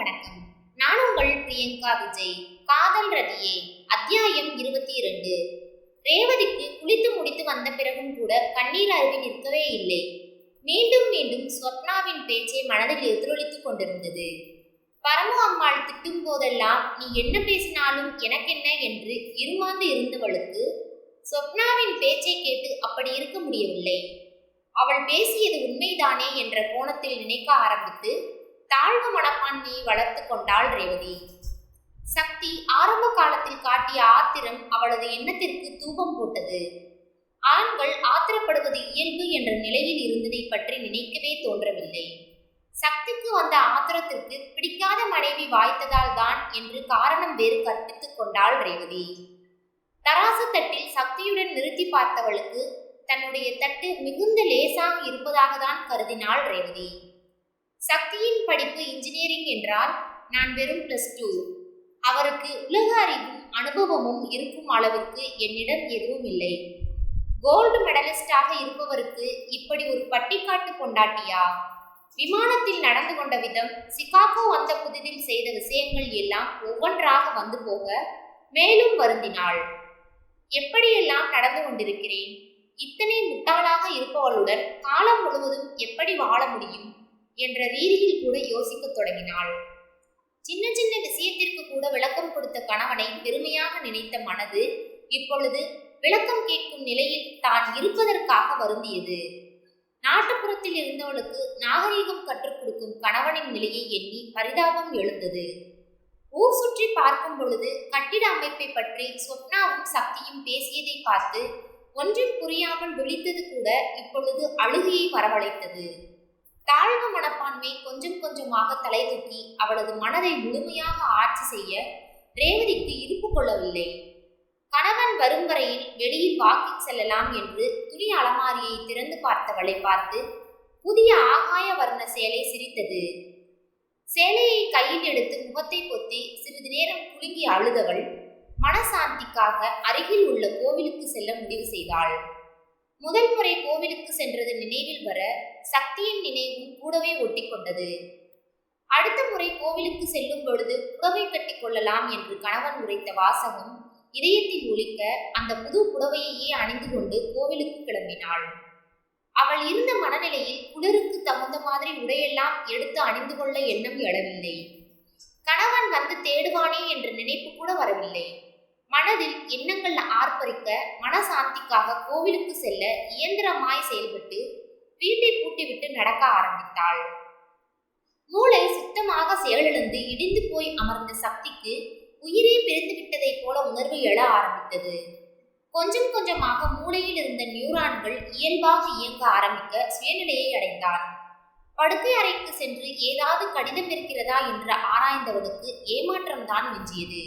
வணக்கம். நான் உங்கள் பிரியங்கா விஜய் காதல் ரதியே அத்தியாயம் இருபத்தி இரண்டு ரேவதிக்கு குளித்து முடித்து வந்த பிறகும் கூட கண்ணீர் அருவி நிற்கவே இல்லை. மீண்டும் மீண்டும் ஸ்வப்னாவின் பேச்சை மனதில் எதிரொலித்துக் கொண்டிருந்தது. பரமு அம்மாள் திட்டும் போதெல்லாம் நீ என்ன பேசினாலும் எனக்கென்ன? என்று இருமாந்து இருந்தவளுக்கு ஸ்வப்னாவின் பேச்சை கேட்டு அப்படி இருக்க முடியவில்லை. அவள் பேசியது உண்மைதானே என்ற கோணத்தில் நினைக்க ஆரம்பித்து தாழ்வு மனப்பான்மையை வளர்த்து கொண்டாள் ரேவதி. சக்தி ஆரம்ப காலத்தில் காட்டிய ஆத்திரம் அவளது எண்ணத்திற்கு தூபம் போட்டது. ஆண்கள் ஆத்திரப்படுவது இயல்பு என்ற நிலையில் இருந்ததை பற்றி நினைக்கவே தோன்றவில்லை. சக்திக்கு வந்த ஆத்திரத்திற்கு பிடிக்காத மனைவி வாய்த்ததால் தான் என்று காரணம் வேறு கற்பித்துக் கொண்டாள் ரேவதி. தராசு தட்டில் சக்தியுடன் நிறுத்தி பார்த்தவளுக்கு தன்னுடைய தட்டு மிகுந்த லேசாக இருப்பதாக தான் கருதினாள் ரேவதி. சக்தியின் படிப்பு இன்ஜினியரிங் என்றால் நான் வெறும் பிளஸ் டூ அவருக்கு உலக அறிவும் அனுபவமும் இருக்கும் அளவிற்கு என்னிடம் எதுவும் இல்லை. கோல்டு மெடலிஸ்டாக இருப்பவருக்கு இப்படி ஒரு பட்டிக்காட்டு கொண்டாட்டியா விமானத்தில் நடந்து கொண்ட விதம் சிகாகோ வந்த புதிதில் செய்த விஷயங்கள் எல்லாம் ஒவ்வொன்றாக வந்து போக மேலும் வருந்தினாள். எப்படியெல்லாம் நடந்து கொண்டிருக்கிறேன்? இத்தனை முட்டாளாக இருப்பவளுடன் காலம் முழுவதும் எப்படி வாழ முடியும்? என்ற ரீதியில் கூட யோசிக்கத் தொடங்கினாள். சின்ன சின்ன விஷயத்திற்கு கூட விளக்கம் கொடுத்த கணவனை பெருமையாக நினைத்த மனது இப்பொழுது விளக்கம் கேட்கும் நிலையில் தான் இருப்பதற்காக வருந்தியது. நாட்டுப்புறத்தில் இருந்தவளுக்கு நாகரீகம் கற்றுக் கொடுக்கும் கணவனின் நிலையை எண்ணி பரிதாபம் எழுந்தது. ஊர் சுற்றி பார்க்கும் பொழுது கட்டிட அமைப்பை பற்றி சொப்னாவும் சக்தியும் பேசியதை பார்த்து ஒன்றும் புரியாமல் விழித்தது கூட இப்பொழுது அழுகையை வரவழைத்தது. தாழ்வு மனப்பான்மை கொஞ்சம் கொஞ்சமாக தலை தூக்கி அவளது மனதை முழுமையாக ஆட்சி செய்ய ரேவதிக்கு இருப்பு கொள்ளவில்லை. கணவன் வரும் வரையில் வெளியில் வாக்கிங் செல்லலாம் என்று துணி அலமாரியை திறந்து பார்த்தவளை பார்த்து புதிய ஆகாய வர்ண சேலை சிரித்தது. சேலையை கையில் எடுத்து முகத்தை பொத்தி சிறிது நேரம் குலுங்கி அழுதவள் மனசாந்திக்காக அருகில் உள்ள கோவிலுக்கு செல்ல முடிவு செய்தாள். முதல் முறை கோவிலுக்கு சென்றது நினைவில் வர சக்தியின் நினைவும் கூடவே ஒட்டி கொண்டது அடுத்த முறை கோவிலுக்கு செல்லும் பொழுது புடவை கட்டி கொள்ளலாம் என்று கணவன் உரைத்த வாசகம் இதயத்தில் ஒழிக்க அந்த புது புடவையையே அணிந்து கொண்டு கோவிலுக்கு கிளம்பினாள். அவள் இருந்த மனநிலையில் குளிருக்கு தகுந்த மாதிரி உடையெல்லாம் எடுத்து அணிந்து கொள்ள எண்ணம் எழவில்லை. கணவன் வந்து தேடுவானே என்ற நினைப்பு கூட வரவில்லை. மனதில் எண்ணங்கள் ஆர்ப்பரிக்க மனசாந்திக்காக கோவிலுக்கு செல்ல இயந்திரமாய் செயல்பட்டு வீட்டை பூட்டிவிட்டு நடக்க ஆரம்பித்தாள். மூளை சுத்தமாக செயலிழந்து இடிந்து போய் அமர்ந்த சக்திக்கு உயிரே பிரிந்து விட்டதைப் போல உணர்வு எழ ஆரம்பித்தது. கொஞ்சம் கொஞ்சமாக மூளையில் இருந்த நியூரான்கள் இயல்பாக இயங்க ஆரம்பிக்க சுயநிலையை அடைந்தார் படுக்கை அறைக்கு சென்று ஏதாவது கடிதம் இருக்கிறதா என்று ஆராய்ந்தவனுக்கு ஏமாற்றம்தான் மிஞ்சியது.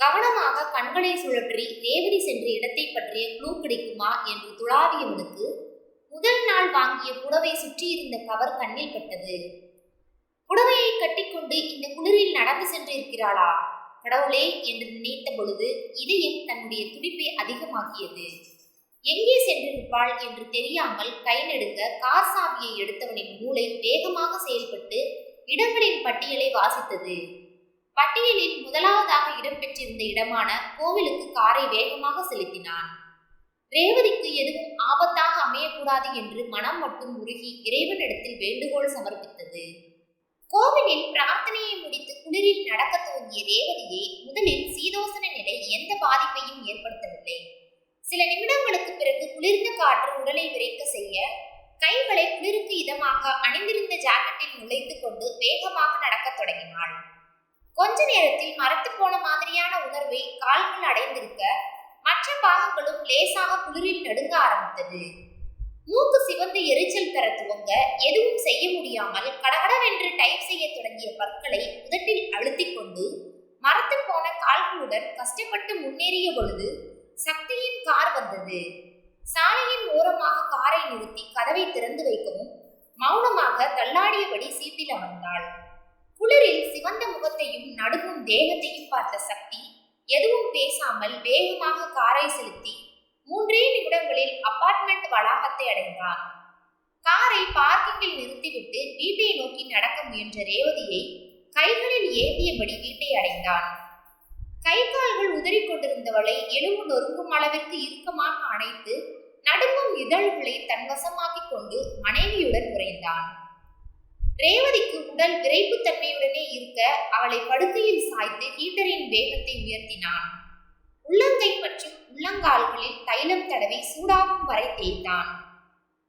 கவனமாக கண்களை சுழற்றி ரேவதி சென்ற இடத்தை பற்றிய குழு கிடைக்குமா என்று துளாவியவனுக்கு முதல் நாள் வாங்கிய புடவை சுற்றியிருந்த கவர் கண்ணில் பட்டது. புடவையை கட்டிக்கொண்டு இந்த குளிரில் நடந்து சென்று இருக்கிறாளா கடவுளே என்று நினைத்த பொழுது இதயம் தன்னுடைய துடிப்பை அதிகமாக்கியது. எங்கே சென்றிருப்பாள் என்று தெரியாமல் கை நடுங்க கார் சாவியை எடுத்தவனின் மூளை வேகமாக செயல்பட்டு இடங்களின் பட்டியலை வாசித்தது. பட்டியலில் முதலாவதாக இடம்பெற்றிருந்த இடமான கோவிலுக்கு காரை வேகமாக செலுத்தினான். ரேவதிக்கு எதுவும் ஆபத்தாக அமையக்கூடாது என்று மனம் மட்டும் உருகி இறைவனிடத்தில் வேண்டுகோள் சமர்ப்பித்தது. கோவிலில் பிரார்த்தனையை முடித்து குளிரில் நடக்க துவங்கிய ரேவதியை முதலில் சீதோசன நிலை எந்த பாதிப்பையும் ஏற்படுத்தவில்லை. சில நிமிடங்களுக்கு பிறகு குளிர்ந்த காற்று உடலை விரைக்க செய்ய கைகளை குளிருக்கு இதமாக அணிந்திருந்த ஜாக்கெட்டில் நுழைத்துக் கொண்டு வேகமாக நடக்கத் தொடங்கினாள். கொஞ்ச நேரத்தில் மரத்து போன மாதிரியான உணர்வை கால்கள் அடைந்திருக்க மற்ற பாகங்களும் லேசாக குளிரில் நடுங்க ஆரம்பித்தது. மூக்கு சிவந்து எரிச்சல் தர துவங்க எதுவும் செய்ய முடியாமல் கடகடவென்று டைப் செய்ய தொடங்கிய பற்களை உதட்டில் அழுத்திக் கொண்டு மரத்து போன கால்களுடன் கஷ்டப்பட்டு முன்னேறிய பொழுது சக்தியின் கார் வந்தது. சாலையின் ஓரமாக காரை நிறுத்தி கதவை திறந்து வைக்கவும் மௌனமாக தள்ளாடியபடி சீட்டில் அமர்ந்தாள். குளிரில் சிவந்த முகத்தையும் நடுங்கும் தேகத்தையும் பார்த்த சக்தி எதுவும் பேசாமல் வேகமாக காரை செலுத்தி மூன்றே நிமிடங்களில் அபார்ட்மெண்ட் வளாகத்தை அடைந்தான் காரை பார்க்கிங்கில் நிறுத்திவிட்டு வீட்டை நோக்கி நடக்க முயன்ற ரேவதியை கைகளில் ஏந்தியபடி வீட்டை அடைந்தான் கை கால்கள் உதறிக் கொண்டிருந்தவளை எலும்பு நொறுக்கும் அளவிற்கு இறுக்கமாக அணைத்து நடுங்கும் இதழ்களை தன் வசமாக்கிக் கொண்டு மனைவியுடன் உறைந்தான். ரேவதிக்கு உடல் விரைப்பு தன்மையுடனே இருக்க அவளை படுக்கையில் சாய்த்து ஹீட்டரின் வேகத்தை உயர்த்தினான். உள்ளங்கை மற்றும் உள்ளங்கால்களில் தைலம் தடவி சூடாகும் வரை தேய்த்தான்.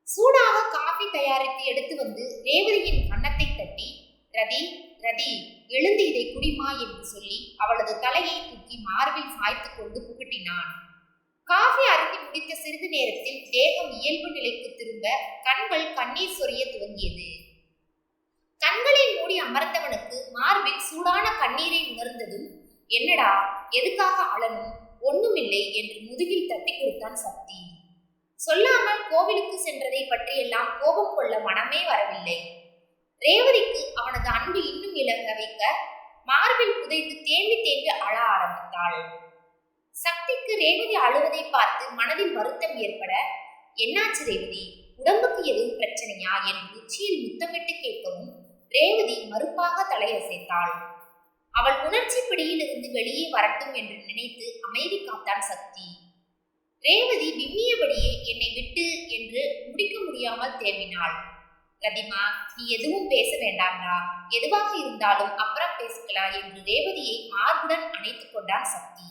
சூடாக காபி தயாரித்து எடுத்து வந்து ரேவதியின் கன்னத்தை தட்டி ரதி ரதி எழுந்து இதை குடிமா என்று சொல்லி அவளது தலையை தூக்கி மார்பில் சாய்த்து கொண்டு புகட்டினான். காஃபி அருந்தி முடித்த சிறிது நேரத்தில் தேகம் இயல்பு நிலைக்கு திரும்ப கண்கள் கண்ணீர் சொரிய துவங்கியது. கண்களை மூடி அமர்ந்தவனுக்கு மார்பில் சூடான கண்ணீரை உணர்ந்ததும் என்னடா எதுக்காக அழனும் ஒண்ணுமில்லை என்று முதுகில் தட்டி கொடுத்தான் சக்தி. சொல்லாமல் கோவிலுக்கு சென்றதை பற்றியெல்லாம் கோபம் கொள்ள மனமே வரவில்லை. ரேவதிக்கு அவனது அன்பு இன்னும் இழங்க வைக்க மார்பில் புதைத்து தேம்பி தேம்பி அழ ஆரம்பித்தாள். சக்திக்கு ரேவதி அழுவதை பார்த்து மனதில் வருத்தம் ஏற்பட என்னாச்சு ரேவதி? உடம்புக்கு எதுவும் பிரச்சனையா? என்று உச்சியில் முத்தமிட்டு கேட்கவும் ரேவதி மறுப்பாக தலையசைத்தாள். அவள் உணர்ச்சி பிடியிலிருந்து வெளியே வரட்டும் என்று நினைத்து அமைதி காத்தான் சக்தி. ரேவதி விம்மியபடியே என்னை விட்டு என்று முடிக்க முடியாமல் தேம்பினாள் ரதிமா நீ எதுவும் பேச வேண்டாம்டா. எதுவாக இருந்தாலும் அப்புறம் பேசிக்கலாம் என்று ரேவதியை மார்புடன் அணைத்துக் கொண்டார் சக்தி.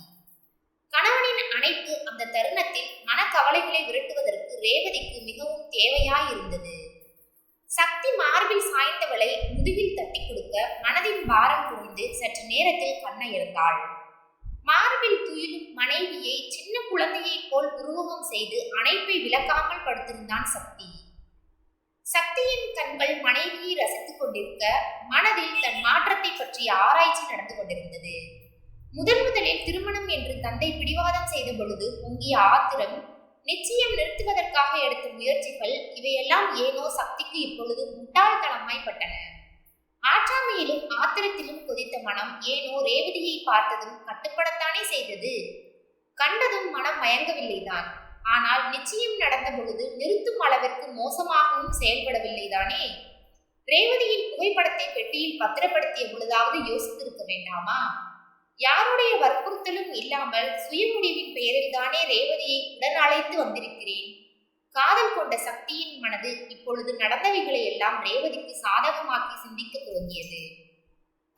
கணவனின் அணைப்பு அந்த தருணத்தில் மனக்கவலைகளை விரட்டுவதற்கு ரேவதிக்கு மிகவும் தேவையாயிருந்தது. சக்தி மார்பில் சாய்ந்தவளை முதுகில் தட்டி கொடுக்க மனதின் பாரம் குறைந்து சற்று நேரத்தில் கண்ணை எழுந்தாள் மார்பில் துயிலும் மனைவியை சின்ன குழந்தையைப் போல் உருவகம் செய்து அணைப்பை விளக்காமல் படுத்திருந்தான் சக்தி. சக்தியின் கண்கள் மனைவியை ரசித்துக் கொண்டிருக்க மனதில் தன் மாற்றத்தை பற்றிய ஆராய்ச்சி நடந்து கொண்டிருந்தது. முதன் முதலில் திருமணம் என்று தந்தை பிடிவாதம் செய்த பொழுது பொங்கிய ஆத்திரம் நிச்சயம் நிறுத்துவதற்காக எடுத்த முயற்சிகள் இவையெல்லாம் ஏனோ சக்திக்கு இப்பொழுது முட்டாள்தனமாய்ப்பட்டன. ஆற்றாமையிலும் ஆத்திரத்திலும் கொதித்த மனம் ஏனோ ரேவதியை பார்த்ததும் கட்டுப்படத்தானே செய்தது. கண்டதும் மனம் மயங்கவில்லைதான். ஆனால் நிச்சயம் நடந்த பொழுது நிறுத்தும் அளவிற்கு மோசமாகவும் செயல்படவில்லைதானே? ரேவதியின் புகைப்படத்தை பெட்டியில் பத்திரப்படுத்திய பொழுதாவது யோசித்திருக்க வேண்டாமா? யாருடைய வற்புறுத்தலும் இல்லாமல் சுயமுடிவின் பெயரில் தானே ரேவதியை உடன் அழைத்து வந்திருக்கிறேன். காதல் கொண்ட சக்தியின் மனது இப்பொழுது நடந்தவைகளை எல்லாம் ரேவதிக்கு சாதகமாக்கி சிந்திக்க துவங்கியது.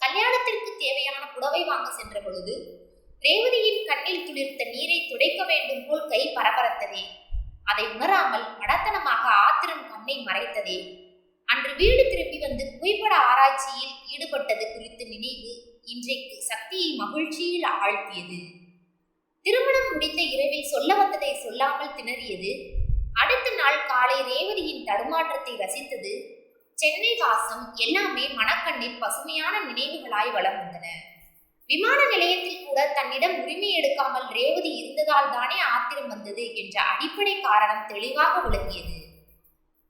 கல்யாணத்திற்கு தேவையான புடவை வாங்க சென்ற பொழுது ரேவதியின் கண்ணில் துளிர்த்த நீரை துடைக்க வேண்டும் போல் கை பரபரத்ததே. அதை உணராமல் மடத்தனமாக ஆத்திரம் கண்ணை மறைத்ததே. அன்று வீடு திரும்பி வந்து புகைப்பட ஆராய்ச்சியில் ஈடுபட்டது குறித்து நினைவு இன்றைக்கு சக்தியை மகிழ்ச்சியில் ஆழ்த்தியது. திருமணம் முடித்த இரவில் சொல்ல வந்ததை சொல்லாமல் திணறியது. அடுத்த நாள் காலை ரேவதியின் தடுமாற்றத்தை ரசித்தது. சென்னை வாசம் எல்லாமே மனக்கண்ணில் பசுமையான நினைவுகளாய் வளம் வந்தன விமான நிலையத்தில் கூட தன்னிடம் உரிமை எடுக்காமல் ரேவதி இருந்ததால் தானே ஆத்திரம் வந்தது என்ற அடிப்படை காரணம் தெளிவாக விளங்கியது.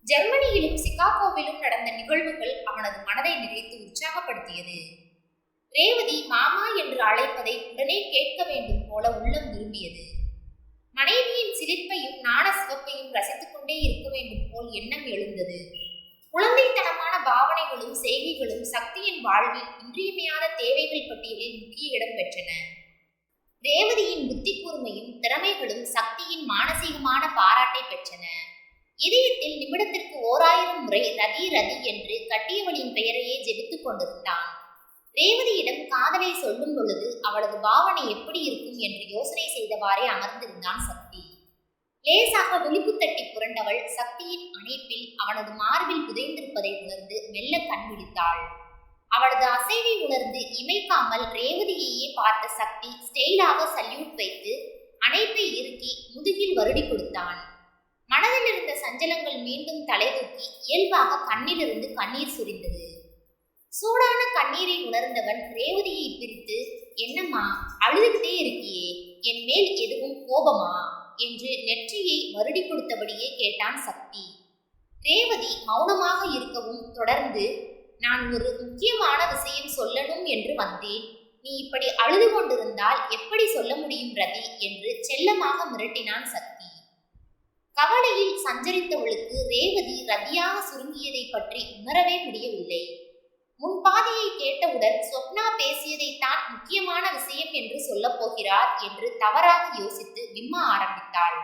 ஜெர்மனியிலும் சிகாகோவிலும் நடந்த நிகழ்வுகள் அவனது மனதை நிறைத்து உற்சாகப்படுத்தியது. ரேவதி மாமா என்று அழைப்பதை உடனே கேட்க வேண்டும் போல உள்ளம் விரும்பியது மனைவியின் சிரிப்பையும் நாண சிவப்பையும் ரசித்துக் கொண்டே இருக்க வேண்டும் போல் எண்ணம் எழுந்தது. குழந்தைத்தனமான பாவனைகளும் செய்கைகளும் சக்தியின் வாழ்வில் இன்றியமையாத தேவைகள் பட்டியலில் முக்கிய இடம் பெற்றன. ரேவதியின் புத்தி கூர்மையும் திறமைகளும் சக்தியின் மானசீகமான பாராட்டை பெற்றன. இதயத்தில் நிமிடத்திற்கு ஓராயிரம் முறை ரதி ரதி என்று கட்டியவளின் பெயரையே ஜெபித்துக் கொண்டிருந்தான். ரேவதியிடம் காதலை சொல்லும் பொழுது அவளது பாவனை எப்படி இருக்கும் என்று யோசனை செய்தவாறே அமர்ந்திருந்தான் சக்தி. லேசாக விழிப்பு தட்டி புரண்டவள் சக்தியின் அணைப்பில் அவனது மார்பில் புதைந்திருப்பதை உணர்ந்து மெல்ல கண் விழித்தாள். அவளது அசைவை உணர்ந்து இமைக்காமல் ரேவதியையே பார்த்த சக்தி ஸ்டெயிலாக சல்யூட் வைத்து அணைப்பை இறுக்கி முதுகில் வருடி கொடுத்தான். மனதில் இருந்த சஞ்சலங்கள் மீண்டும் தலை தூக்கி இயல்பாக கண்ணிலிருந்து கண்ணீர் சுரிந்தது. சூடான கண்ணீரை உணர்ந்தவன் ரேவதியை பிரித்து என்னம்மா அழுதுகிட்டே இருக்கியே என் மேல் எதுவும் கோபமா? என்று நெற்றியை மறுடி கொடுத்தபடியே கேட்டான் சக்தி. ரேவதி மௌனமாக இருக்கவும் தொடர்ந்து நான் ஒரு முக்கியமான விஷயம் சொல்லணும் என்று வந்தேன். நீ இப்படி அழுது கொண்டிருந்தால் எப்படி சொல்ல முடியும் ரதி? என்று செல்லமாக மிரட்டினான் சக்தி. கவலையில் சஞ்சரித்தவளுக்கு ரேவதி ரதியாக சுருங்கியதை பற்றி உணரவே முடியவில்லை. முன்பாதியை கேட்ட கேட்டவுடன் சொப்னா பேசியதை தான் முக்கியமான விஷயம் என்று சொல்லப் போகிறார் என்று தவறாக யோசித்து விம்ம ஆரம்பித்தாள்.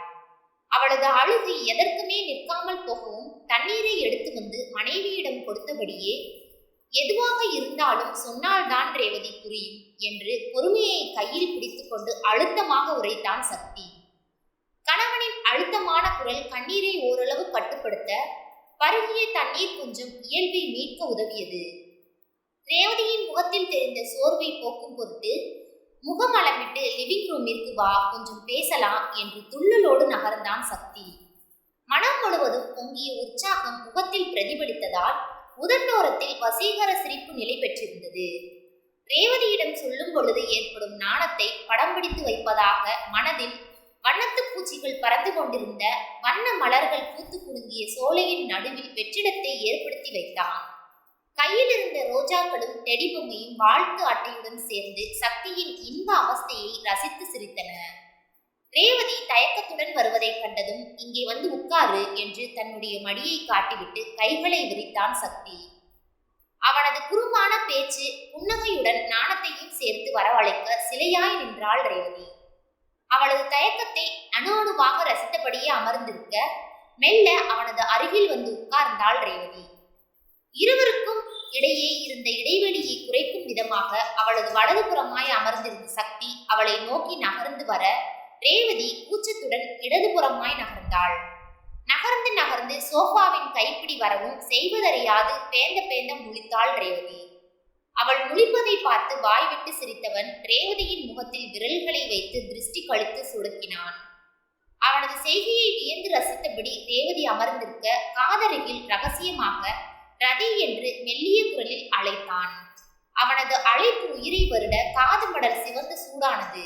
அவளது அழுகை எதற்குமே நிற்காமல் போகவும் தண்ணீரை எடுத்து வந்து மனைவியிடம் கொடுத்தபடியே எதுவாக இருந்தாலும் சொன்னால்தான் ரேவதி புரியும் என்று பொறுமையை கையில் பிடித்துக்கொண்டு அழுத்தமாக உரைத்தான் சக்தி. கணவனின் அழுத்தமான குரல் கண்ணீரை ஓரளவு கட்டுப்படுத்த பருகிய தண்ணீர் கொஞ்சம் இயல்பை மீட்க உதவியது. ரேவதியின் முகத்தில் தெரிந்த சோர்வை போக்கும் பொருட்டு முகமளமிட்டு லிவிங் ரூமிற்கு வா கொஞ்சம் பேசலாம் என்று துள்ளலோடு நகர்ந்தான் சக்தி. மனம் முழுவதும் பொங்கிய உற்சாகம் முகத்தில் பிரதிபலித்ததால் உதட்டோரத்தில் வசீகர சிரிப்பு நிலை பெற்றிருந்தது. ரேவதியிடம் சொல்லும் பொழுது ஏற்படும் நாணத்தை படம் பிடித்து வைப்பதாக மனதில் வண்ணத்து பூச்சிகள் பறந்து கொண்டிருந்த வண்ண மலர்கள் பூத்து குலுங்கிய சோலையின் நடுவில் வெற்றிடத்தை ஏற்படுத்தி வைத்தான். கையில் இருந்த ரோஜாக்களும் டெடிபொம்மையும் வாழ்த்து அட்டையுடன் சேர்ந்து சக்தியின் இன்ப அவஸ்தையை ரசித்து சிரித்தன. ரேவதி தயக்கத்துடன் வருவதைக் கண்டதும் இங்கே வந்து உட்காரு என்று தன்னுடைய மடியை காட்டிவிட்டு கைகளை விரித்தான் சக்தி. அவனது குறுமான பேச்சு புன்னகையுடன் நாணத்தையும் சேர்த்து வரவழைக்க சிலையாய் நின்றாள் ரேவதி. அவளது தயக்கத்தை அணு அணுவாக ரசித்தபடியே அமர்ந்திருக்க மெல்ல அவனது அருகில் வந்து உட்கார்ந்தாள் ரேவதி. இருவருக்கும் இடையே இருந்த இடைவெளியை குறைக்கும் விதமாக அவளது வலதுபுறமாய் அமர்ந்திருந்த சக்தி அவளை நோக்கி நகர்ந்து வர ரேவதி கூச்சத்துடன் இடதுபுறமாய் நகர்ந்தாள். நகர்ந்து நகர்ந்து சோஃபாவின் கைப்பிடி வரவும் செய்வதறியாது பேந்த பேந்த முழித்தாள் ரேவதி. அவள் முழிப்பதை பார்த்து வாய்விட்டு சிரித்தவன் ரேவதியின் முகத்தில் விரல்களை வைத்து திருஷ்டி கழித்து சுடுக்கினான் அவனது செய்கையை வியந்து ரசித்தபடி ரேவதி அமர்ந்திருக்க காதருகில் ரகசியமாக ரதி என்று மெல்லிய குரலில் அழைத்தான். அவனது அழைப்பு உயிரை வருட காது மடல் சிவந்து சூடானது.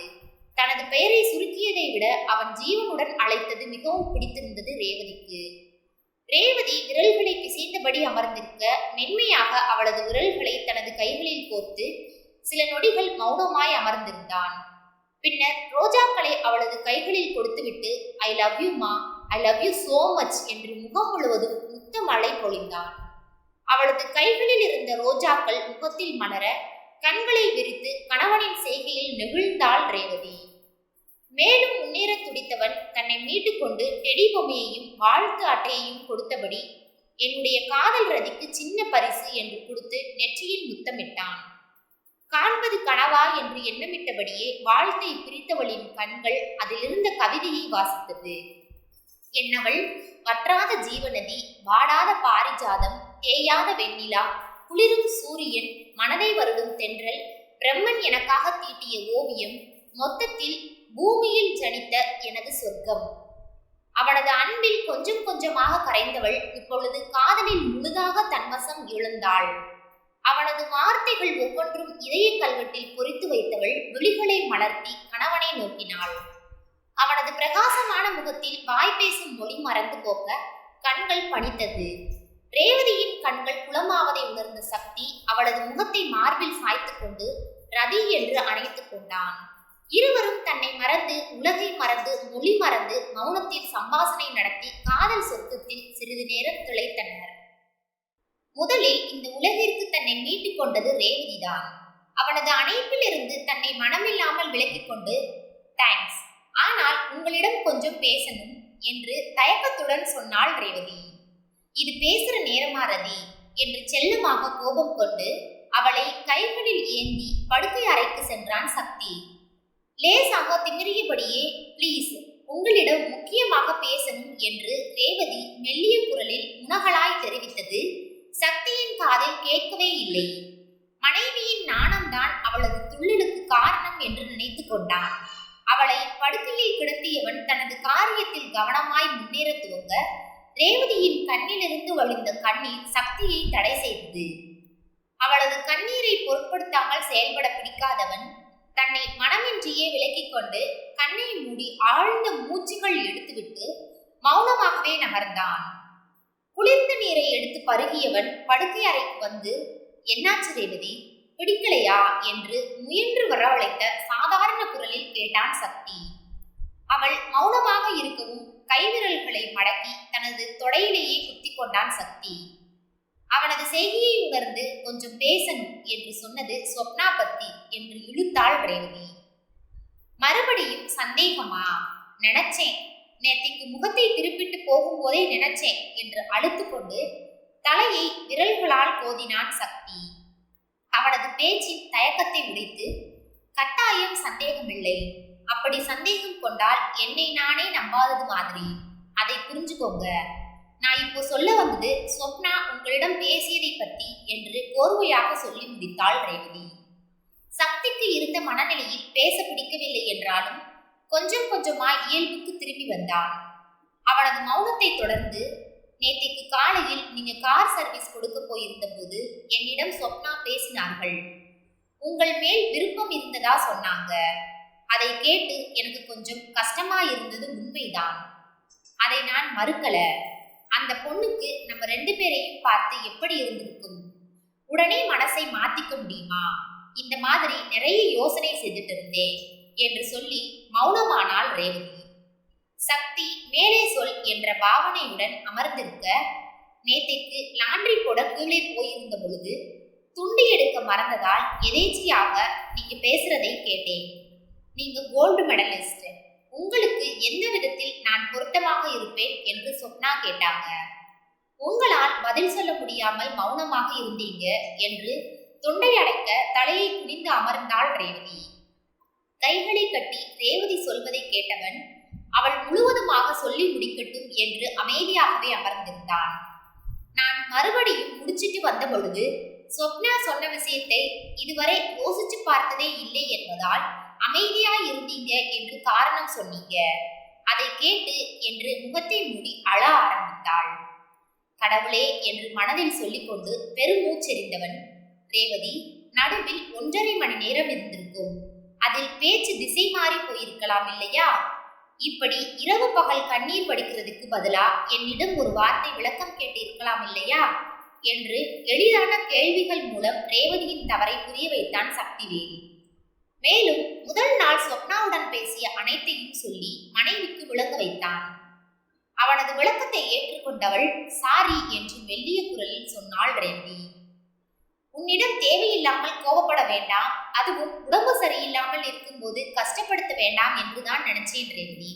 தனது பெயரை சுருக்கியதை விட அவன் ஜீவனுடன் அழைத்தது மிகவும் பிடித்திருந்தது ரேவதிக்கு. ரேவதி விரல்களை பிசைந்தபடி அமர்ந்திருக்க மென்மையாக அவளது விரல்களை தனது கைகளில் கோர்த்து சில நொடிகள் மௌனமாய் அமர்ந்திருந்தான். பின்னர் ரோஜாக்களை அவளது கைகளில் கொடுத்துவிட்டு ஐ லவ் யூ மா I love you so much என்று முகம் முழுவதும் முத்தமழை பொழிந்தான். அவளது கைகளில் இருந்த ரோஜாக்கள் முகத்தில் மலர கண்களை விரித்து கணவனின் செய்கையில் நெகிழ்ந்தாள் ரேவதி. மேலும் முன்னேற துடித்தவன் தன்னை மீட்டுக்கொண்டு டெடி பொம்மையையும் வாழ்த்து அட்டையையும் கொடுத்தபடி என்னுடைய காதல் ரதிக்கு சின்ன பரிசு என்று கொடுத்து நெற்றியில் முத்தமிட்டான். காண்பது கனவா என்று எண்ணமிட்டபடியே வாழ்த்தை பிரித்தவளின் கண்கள் அதிலிருந்த கவிதையை வாசித்தது. என்னவள் வற்றாத ஜீவநதி வாடாத பாரிஜாதம் தேயாத வெண்ணிலா. குளிரும் சூரியன் மனதை வருடும் தென்றல். பிரம்மன் எனக்காக தீட்டிய ஓவியம் மொத்தத்தில் பூமியில் ஜனித்த எனது சொர்க்கம். அவனது அன்பில் கொஞ்சம் கொஞ்சமாக கரைந்தவள் இப்பொழுது காதலில் முழுதாக தன்வசம் இழந்தாள் அவனது வார்த்தைகள் ஒவ்வொன்றும் இதய கல்வெட்டில் பொறித்து வைத்தவள் விழிகளை மலர்த்தி கணவனை நோக்கினாள். அவனது பிரகாசமான முகத்தில் வாய் பேசும் மொழி மறந்து போக்க கண்கள் பணித்தது. ரேவதியின் கண்கள் குளமாவதை உணர்ந்த சக்தி அவளது முகத்தை மார்பில் சாய்த்து கொண்டு ரதி என்று அணைத்துக் கொண்டான். இருவரும் தன்னை மறந்து உலகை மறந்து மொழி மறந்து மௌனத்தில் சம்பாசனை நடத்தி காதல் சொர்க்கத்தில் சிறிது நேரம் திளைத்தனர். முதலில் இந்த உலகிற்கு தன்னை மீட்டுக் கொண்டது ரேவதிதான். அவனது அணைப்பிலிருந்து தன்னை மனமில்லாமல் விலக்கிக் கொண்டு தேங்க்ஸ் ஆனால் உங்களிடம் கொஞ்சம் பேசணும் என்று தயக்கத்துடன் சொன்னாள் ரேவதி. இது பேசுற நேரமா ரதி என்று செல்லமாக கோபம் கொண்டு அவளை கைகளில் ஏந்தி படுக்கை அறைக்கு சென்றான் சக்தி. லேசாக திமிரியபடியே ப்ளீஸ் உங்களிடம் முக்கியமாக பேசணும் என்று ரேவதி மெல்லிய குரலில் உணகளாய் தெரிவித்தது. சக்தியின் காதில் கேட்கவே இல்லை. மனைவியின் நாணம்தான் அவளது துள்ளலுக்கு காரணம் என்று நினைத்து கொண்டான். அவளை படுக்கையில் கிடத்தியவன் தனது காரியத்தில் கவனமாய் முன்னேற துவங்க ரேவதியின் கண்ணிலிருந்து வழிந்த கண்ணீர் சக்தியை தடை செய்தது. அவளது கண்ணீரை பொருட்படுத்தாமல் செயல்பட பிடிக்காதவன் தன்னை மனமின்றியே விலக்கிக் கொண்டு கண்ணை மூடி ஆழ்ந்த மூச்சுகள் எடுத்துவிட்டு மௌனமாகவே நகர்ந்தான். குளிர்ந்த நீரை எடுத்து பருகியவன் படுக்கை அறைக்கு வந்து என்னாச்சு ரேவதி? பிடிக்கலையா? என்று முயன்று வரவழைத்த சாதாரண குரலில் கேட்டான் சக்தி. அவள் மௌனமாக இருக்கவும் கைவிரல்களை மடக்கி தனது தொடையிலேயே குத்தி கொண்டான் சக்தி. அவனது செய்தியை உணர்ந்து கொஞ்சம் பேசணும் என்று சொன்னது சொப்னா பத்தி என்று இழுத்தாள் ரேவதி. மறுபடியும் சந்தேகமா? நினைச்சேன். நேத்திக்கு முகத்தை திருப்பிட்டு போகும்போதே நினைச்சேன் என்று அழுத்து கொண்டு தலையை விரல்களால் கோதினான் சக்தி. அவனது பேச்சின் தயக்கத்தை உடைத்து கட்டாயம் சந்தேகமில்லை. அப்படி சந்தேகம் கொண்டால் என்னை நானே நம்பாதது மாதிரி. அதை புரிஞ்சுக்கோங்க. நான் இப்போ சொல்ல வந்தது சொப்னா உங்களிடம் பேசியதை பத்தி என்று கோர்வையாக சொல்லி முடித்தாள் ரேவதி. சக்திக்கு இருந்த மனநிலையில் பேச பிடிக்கவில்லை என்றாலும் கொஞ்சம் கொஞ்சமாய் இயல்புக்கு திரும்பி வந்தான் அவனது மௌனத்தை தொடர்ந்து நேத்திக்கு காலையில் நீங்க கார் சர்வீஸ் கொடுக்க போயிருந்த போது என்னிடம் சொப்னா பேசினார்கள். உங்கள் மேல் விருப்பம் இருந்ததா? சொன்னாங்க. அதை கேட்டு எனக்கு கொஞ்சம் கஷ்டமா இருந்தது உண்மைதான். அதை நான் மறுக்கல. அந்த பொண்ணுக்கு நம்ம ரெண்டு பேரையும் பார்த்து எப்படி இருந்திருக்கும்? உடனே மனசை மாத்திக்க முடியுமா? இந்த மாதிரி நிறைய யோசனை செய்துட்டு இருந்தேன் என்று சொல்லி மௌனமானாள் ரேவதி. சக்தி மேலே சொல் என்ற பாவனையுடன் அமர்ந்திருக்க நேத்தைக்கு லாண்ட்ரி போட கீழே போயிருந்த பொழுது துண்டி எடுக்க மறந்ததால் எதேச்சியாக நீங்க பேசுறதை கேட்டேன். நீங்க கோல்டு மெடலிஸ்ட் உங்களுக்கு எந்த விதத்தில் நான் பொருத்தமாக இருப்பேன் என்று சொப்னா கேட்டாங்க. உங்களால் பதில் சொல்ல முடியாமல் மௌனமாக இருந்தீங்க என்று தொண்டை அடைக்க தலையை குனிந்து அமர்ந்தாள் ரேவதி. கைகளை கட்டி ரேவதி சொல்வதை கேட்டவன் அவள் முழுவதுமாக சொல்லி முடிக்கட்டும் என்று அமைதியாகவே அமர்ந்திருந்தான். நான் மறுபடியும் முடிச்சிட்டு வந்த பொழுது சொப்னா சொன்ன விஷயத்தை இதுவரை யோசிச்சு பார்த்ததே இல்லை என்பதால் அமைதியா இருந்தீங்க என்று காரணம் சொன்னீங்க. அதை கேட்டு என்று முகத்தை மூடி அழ ஆரம்பித்தாள். கடவுளே என்று மனதில் சொல்லிக்கொண்டு பெருமூச்செறிந்தவன் ரேவதி நடுவில் ஒன்றரை மணி நேரம் இருந்திருக்கும். அதில் பேச்சு திசை மாறி போயிருக்கலாம் இல்லையா? இப்படி இரவு பகல் கண்ணீர் படிக்கிறதுக்கு பதிலா என்னிடம் ஒரு வார்த்தை விளக்கம் கேட்டு இருக்கலாம் இல்லையா? என்று எளிதான கேள்விகள் மூலம் ரேவதியின் தவறை புரிய வைத்தான் சக்திவேல். மேலும் முதல் நாள் சொப்னாவுடன் பேசிய அனைத்தையும் சொல்லி மனைவிக்கு விளங்க வைத்தான். அவனது விளக்கத்தை ஏற்றுக்கொண்டவள் சாரி என்று மெல்லிய குரலில் சொன்னாள் ரேவதி. உன்னிடம் தேவையில்லாமல் கோபப்பட வேண்டாம். அதுவும் உடம்பு சரியில்லாமல் இருக்கும்போது கஷ்டப்படுத்த வேண்டாம் என்றுதான் நினைச்சேன் ரேவதி.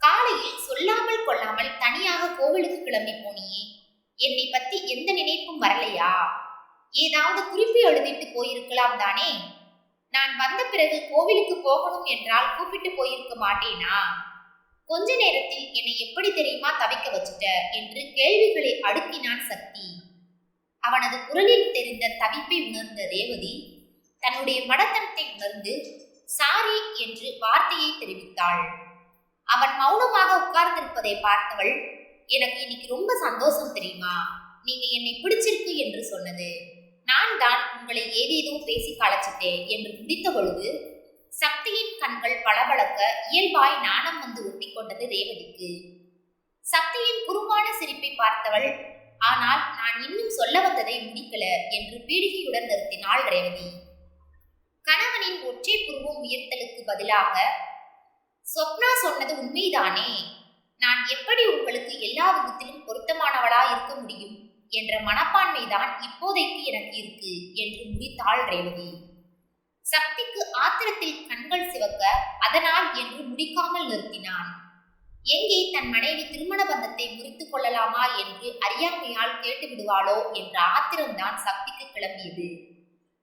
காலையில் சொல்லாமல் கொள்ளாமல் தனியாக கோவிலுக்கு கிளம்பி போனியே. என்னை பத்தி எந்த நினைப்பும் வரலையா? ஏதாவது குறிப்பு எழுதிட்டு போயிருக்கலாம் தானே? நான் வந்த பிறகு கோவிலுக்கு போகணும் என்றால் கூப்பிட்டு போயிருக்க மாட்டேனா? கொஞ்ச நேரத்தில் என்னை எப்படி தெரியுமா தவிக்க வச்சுட்ட? என்று கேள்விகளை அடுக்கினான் சக்தி. அவனது குரலில் தெரிந்த தவிப்பை உணர்ந்த ரேவதி தன்னுடைய மடத்தனத்தை உணர்ந்து சாரி என்று வார்த்தையை தெரிவித்தாள். அவன் மௌனமாக உட்கார்ந்திருப்பதை பார்த்தவள் எனக்கு இன்னைக்கு ரொம்ப சந்தோஷம் தெரியுமா? நீங்க என்னை பிடிச்சிருக்கு என்று சொன்னது. நான் தான் உங்களை ஏதேதோ பேசி களைச்சிட்டேன் என்று முடித்த பொழுது சக்தியின் கண்கள் பளபளக்க இயல்பாய் நாணம் வந்து ஒட்டிக்கொண்டது ரேவதிக்கு. சக்தியின் குறும்பான சிரிப்பை பார்த்தவள் ஆனால் நான் இன்னும் சொல்ல வந்ததை முடிக்கல என்று பீடிகையுடன் நிறுத்தினாள் ரேவதி. கணவனின் ஒற்றை புருவம் உயர்த்தலுக்கு பதிலாக சொப்னா சொன்னது உண்மைதானே? நான் எப்படி உங்களுக்கு எல்லா விதத்திலும் பொருத்தமானவளா இருக்க முடியும்? என்ற மனப்பான்மைதான் இப்போதைக்கு எனக்கு இருக்கு என்று முடித்தாள் ரேவதி. சக்திக்கு ஆத்திரத்தில் கண்கள் சிவக்க அதனால் என்று முடிக்காமல் நிறுத்தினான். எங்கே தன் மனைவி திருமண பந்தத்தை முறித்துக் கொள்ளலாமா என்று அறியாமையால் கேட்டு விடுவாளோ என்ற ஆத்திரம்தான் சக்திக்கு கிளம்பியது.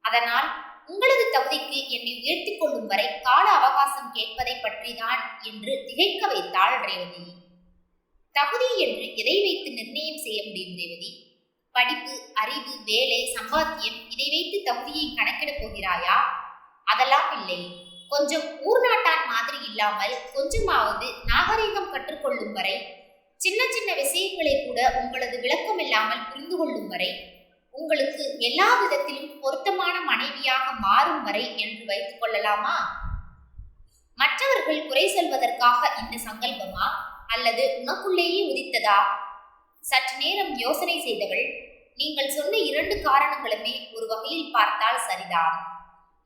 அதனால் உங்களது தகுதிக்கு என்னை உயர்த்தி கொள்ளும் வரை கால அவகாசம் கேட்பதை பற்றிதான் என்று திகைக்க வைத்தாள் ரேவதி. தகுதி என்று எதை வைத்து நிர்ணயம் செய்ய முடியும் ரேவதி? படிப்பு அறிவு வேலை சம்பாத்தியம் இதை வைத்து தகுதியை கணக்கிடப் போகிறாயா? அதெல்லாம் இல்லை. கொஞ்சம் ஊர்நாட்டான் மாதிரி இல்லாமல் கொஞ்சமாவது நாகரிகம் கற்றுக்கொள்ளும் வரை சின்ன சின்ன விஷயங்களை கூட உங்களது விளக்கம் இல்லாமல் புரிந்து கொள்ளும் வரை உங்களுக்கு எல்லா விதத்திலும் பொருத்தமான மனைவியாக மாறும் வரை என்று வைத்துக் கொள்ளலாமா? மற்றவர்கள் குறை சொல்வதற்காக இந்த சங்கல்பமா? அல்லது உனக்குள்ளேயே உதித்ததா? சற்று நேரம் யோசனை செய்தவள் நீங்கள் சொன்ன இரண்டு காரணங்களுமே ஒரு வகையில் பார்த்தால் சரிதான்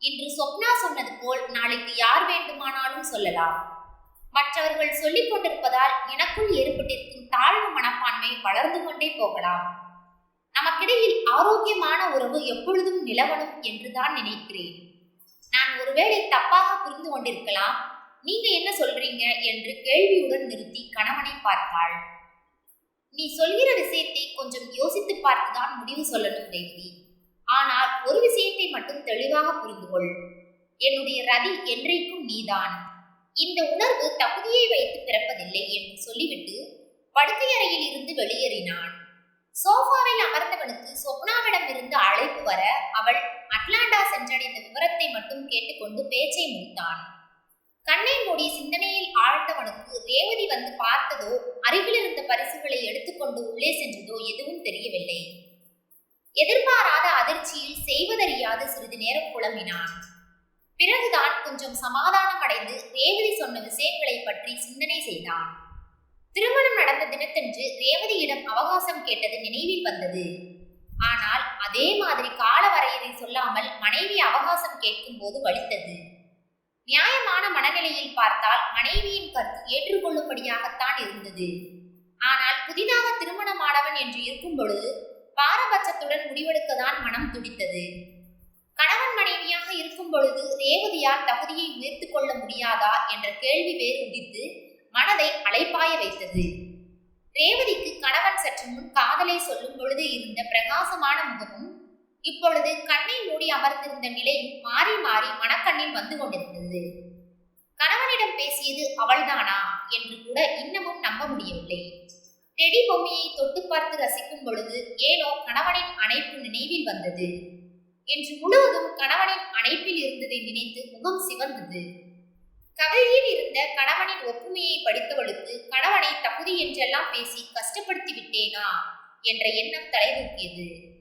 இன்று சொப்னா சொன்னது போல் நாளைக்கு யார் வேண்டுமானாலும் சொல்லலாம். மற்றவர்கள் சொல்லிக் கொண்டிருப்பதால் எனக்குள் ஏற்பட்டிருக்கும் தாழ்வு மனப்பான்மை வளர்ந்து கொண்டே போகலாம். நமக்கிடையில் ஆரோக்கியமான உறவு எப்பொழுதும் நிலவணும் என்றுதான் நினைக்கிறேன். நான் ஒருவேளை தப்பாக புரிந்து கொண்டிருக்கலாம். நீங்க என்ன சொல்றீங்க? என்று கேள்வியுடன் நிறுத்தி கணவனை பார்த்தாள். நீ சொல்கிற விஷயத்தை கொஞ்சம் யோசித்து பார்த்துதான் முடிவு சொல்லணும் தேவி ஆனால் ஒரு விஷயத்தை மட்டும் தெளிவாக புரிந்து கொள் என்னுடைய ரதி என்றைக்கும் நீதான். இந்த உணர்வு தகுதியை வைத்து பிறப்பதில்லை என்று சொல்லிவிட்டு படுக்கை அறையில் இருந்து வெளியேறினான் சோஃபாவில் அமர்ந்தவனுக்கு சொப்னாவிடம் இருந்து அழைப்பு வர அவள் அட்லாண்டா சென்றடைந்த விவரத்தை மட்டும் கேட்டுக்கொண்டு பேச்சை முடித்தான் கண்ணை மூடி சிந்தனையில் ஆழ்ந்தவனுக்கு ரேவதி வந்து பார்த்ததோ அருகில் இருந்த பரிசுகளை எடுத்துக்கொண்டு உள்ளே சென்றதோ எதுவும் தெரியவில்லை. எதிர்பாராத அதிர்ச்சியில் செய்வதறியாது சிறிது நேரம் குழம்பினான். பிறகுதான் கொஞ்சம் சமாதானம் அடைந்து ரேவதி சொன்ன விஷயங்களை பற்றி சிந்தனை செய்தான். திருமணம் நடந்த தினத்தன்று ரேவதியிடம் அவகாசம் கேட்டது நினைவில் வந்தது. ஆனால் அதே மாதிரி கால வரையறை சொல்லாமல் மனைவி அவகாசம் கேட்கும் போது வலித்தது. நியாயமான மனநிலையில் பார்த்தால் மனைவியின் கருத்து ஏற்றுக்கொள்ளும்படியாகத்தான் இருந்தது. ஆனால் புதிதாக திருமணமானவன் என்று இருக்கும் பொழுது பாரபட்சத்துடன் முடிவெடுக்கத்தான் மனம் துடித்தது. கணவன் மனைவியாக இருக்கும் பொழுது ரேவதியால் தகுதியை உயர்த்து கொள்ள முடியாதா என்ற கேள்வி வேறு உதித்து மனதை அலைப்பாய வைத்தது. ரேவதிக்கு கணவன் சற்று முன் காதலை சொல்லும் பொழுது இருந்த பிரகாசமான முகமும் இப்பொழுது கண்ணை மூடி அமர்ந்திருந்த நிலையும் மாறி மாறி மனக்கண்ணில் வந்து கொண்டிருந்தது. கணவனிடம் பேசியது அவள்தானா என்று கூட இன்னமும் நம்ப முடியவில்லை. டெடி பொம்மையை தொட்டு பார்த்து ரசிக்கும் பொழுது ஏனோ கணவனின் அணைப்பு நினைவில் வந்தது. என்று முழுவதும் கணவனின் அணைப்பில் இருந்ததை நினைத்து முகம் சிவந்தது. கதையில் இருந்த கணவனின் ஒப்புமையை படித்தவளுக்கு கணவனை தகுதி என்றெல்லாம் பேசி கஷ்டப்படுத்தி விட்டேனா? என்ற எண்ணம் தலைதூக்கியது.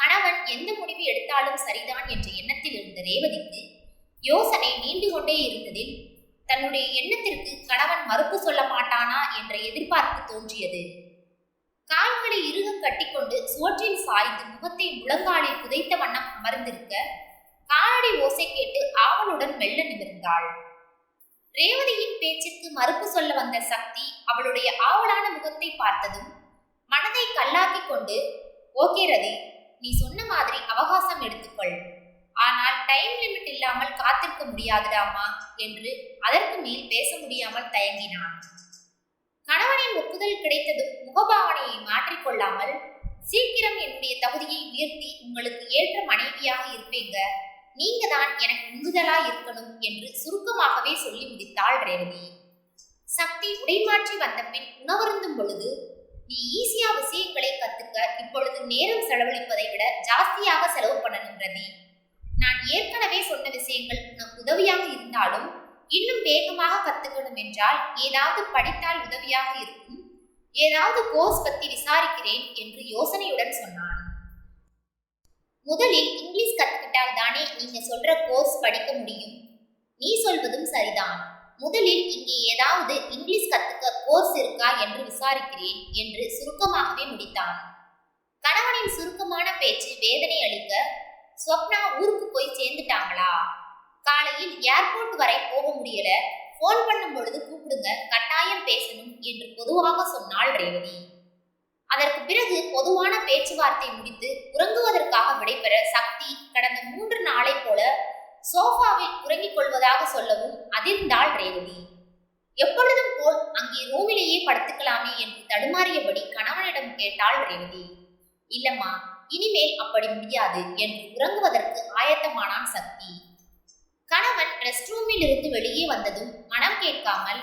கணவன் எந்த முடிவு எடுத்தாலும் சரிதான் என்ற எண்ணத்தில் இருந்த ரேவதிக்கு யோசனை நீண்டு கொண்டே இருந்ததில் தன்னுடைய எண்ணத்திற்கு கணவன் மறுப்பு சொல்ல மாட்டானா என்ற எதிர்பார்ப்பு தோன்றியது. கால்களை இறுக கட்டிக்கொண்டு சுவற்றில் சாய்ந்து முகத்தை முழங்காலில் புதைத்த வண்ணம் அமர்ந்திருக்க காலடி ஓசை கேட்டு ஆவலுடன் மெல்ல நிமிர்ந்தாள். ரேவதியின் பேச்சிற்கு மறுப்பு சொல்ல வந்த சக்தி அவளுடைய ஆவலான முகத்தை பார்த்ததும் மனதை கல்லாக்கிக் கொண்டு ஓகே ரதி நீ சொன்ன மாதிரி அவகாசம் எடுத்துக்கொள். ஆனால் டைம் லிமிட் இல்லாமல் காத்திருக்க முடியாதுடாமா? என்று அதற்கு மேல் பேச முடியாமல் தயங்கினான். கணவனின் ஒப்புதல் கிடைத்ததும் முகபாவனையை மாற்றிக்கொள்ளாமல் சீக்கிரம் என்னுடைய தகுதியை உயர்த்தி உங்களுக்கு ஏற்ற மனைவியாக இருப்பீங்க. நீங்க தான் எனக்கு உந்துதலா இருக்கணும் என்று சுருக்கமாகவே சொல்லி முடித்தாள் ரேவதி. சக்தி உடைமாற்றி வந்த பின் உணவருந்தும் பொழுது நீ ஈஸியா விஷயங்களை கத்துக்க இப்பொழுது நேரம் செலவழிப்பதை விட ஜாஸ்தியாக செலவு பண்ணணும் ரதி நான் ஏற்கனவே சொன்ன விஷயங்கள் உனக்கு உதவியாக இருந்தாலும் இன்னும் வேகமாக கத்துக்கணும் என்றால் ஏதாவது படித்தால் உதவியாக இருக்கும். ஏதாவது கோர்ஸ் பத்தி விசாரிக்கிறேன் என்று யோசனையுடன் சொன்னான். முதலில் இங்கிலீஷ் கத்துக்கிட்டால் தானே நீங்க சொல்ற கோர்ஸ் படிக்க முடியும். நீ சொல்வதும் சரிதான். முதலில் இங்கே ஏதாவது இங்கிலீஷ் கத்துக்க கோர்ஸ் இருக்கா என்று விசாரிக்கிறேன் என்று சுருக்கமாகவே முடித்தான். கணவனின் சுருக்கமான பேச்சு வேதனை அளிக்க ஸ்வப்னா ஊருக்கு போய் சேர்ந்துட்டாங்களா? காலையில் ஏர்போர்ட் வரை போக முடியல. ஃபோன் பண்ணும் பொழுது கூப்பிடுங்க கட்டாயம் பேசணும் என்று பொதுவாக சொன்னாள் ரேவதி. அதற்கு பிறகு பொதுவான பேச்சுவார்த்தை முடித்து உறங்குவதற்காக விடைபெற சக்தி கடந்த மூன்று நாளை போல சோஃபாவில் உறங்கிக் கொள்வதாக சொல்லவும் அதிர்ந்தாள் ரேவதி. எப்பொழுதும் போல் அங்கே ரூமிலேயே படுத்துக்கலாமே என்று தடுமாறியபடி கணவனிடம் கேட்டாள் ரேவதி. இல்லம்மா இனிமேல் அப்படி முடியாது என்று உறங்குவதற்கு ஆயத்தமானான் சக்தி. கணவன் ரெஸ்ட் ரூமில் இருந்து வெளியே வந்ததும் மனம் கேட்காமல்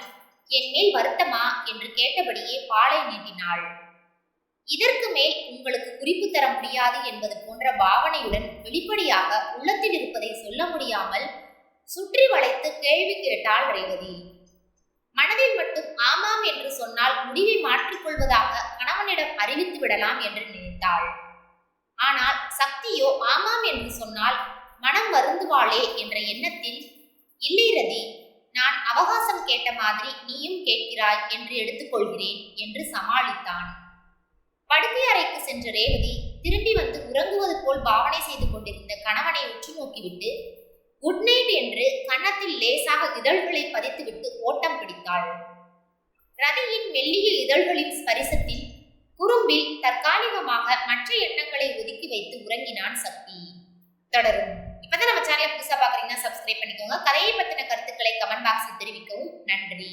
என் மேல் வருத்தமா? என்று கேட்டபடியே பாலை நீட்டினாள். இதற்கு மேல் உங்களுக்கு குறிப்பு தர முடியாது என்பது போன்ற பாவனையுடன் வெளிப்படையாக உள்ளத்தில் இருப்பதை சொல்ல முடியாமல் சுற்றி வளைத்து கேள்வி கேட்டாள் ரேவதி மனதில் மட்டும் ஆமாம் என்று சொன்னால் முடிவை மாற்றிக்கொள்வதாக கணவனிடம் அறிவித்து விடலாம் என்று நினைத்தாள். ஆனால் சக்தியோ ஆமாம் என்று சொன்னால் மனம் வருந்துவாளே என்ற எண்ணத்தில் இல்லை ரதி நான் அவகாசம் கேட்ட மாதிரி நீயும் கேட்கிறாய் என்று எடுத்துக்கொள்கிறேன் என்று சமாளித்தான். படுக்கை அறைக்கு சென்ற ரேவதி திரும்பி வந்து உறங்குவது போல் பாவனை செய்து கொண்டிருந்த கணவனை உற்று நோக்கிவிட்டு குட் நைட் என்று கன்னத்தில் லேசாக இதழ்களை பதித்துவிட்டு ஓட்டம் பிடித்தாள். ரதியின் மெல்லிய இதழ்களின் ஸ்பரிசத்தில் குறும்பில் தற்காலிகமாக மற்ற எண்ணங்களை ஒதுக்கி வைத்து உறங்கினான் சக்தி. தொடரும். இப்பதான் நம்ம சேனலை புதுசா பாக்குறீங்கன்னா சப்ஸ்கிரைப் பண்ணிக்கோங்க. கதையை பத்தின கருத்துக்களை கமெண்ட் பாக்ஸில் தெரிவிக்கவும். நன்றி.